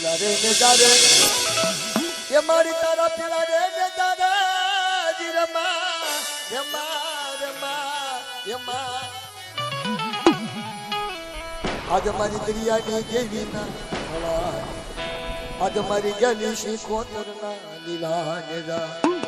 પેલા રે ને તારે એ મારી તારા પેલા રે ને તારા જી રમા રમા રમા રમા. આજ મારી દરિયાની દેવી ના આજ મારી લીલા ને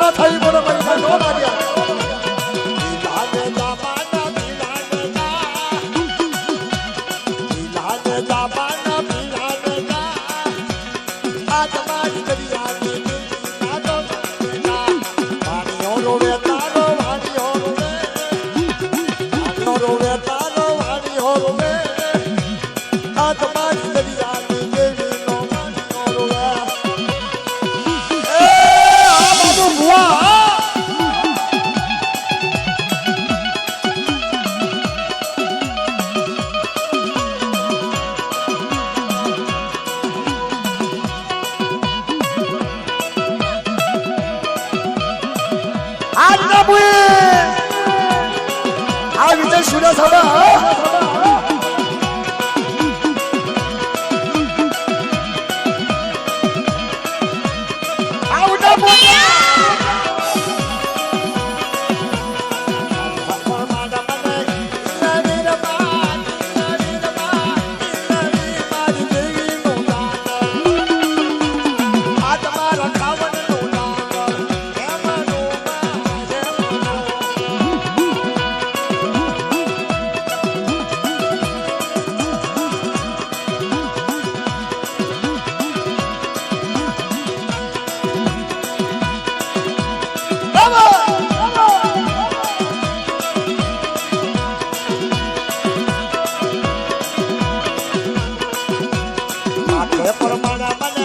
কথা কান্না বয়ে আমি তো para, para.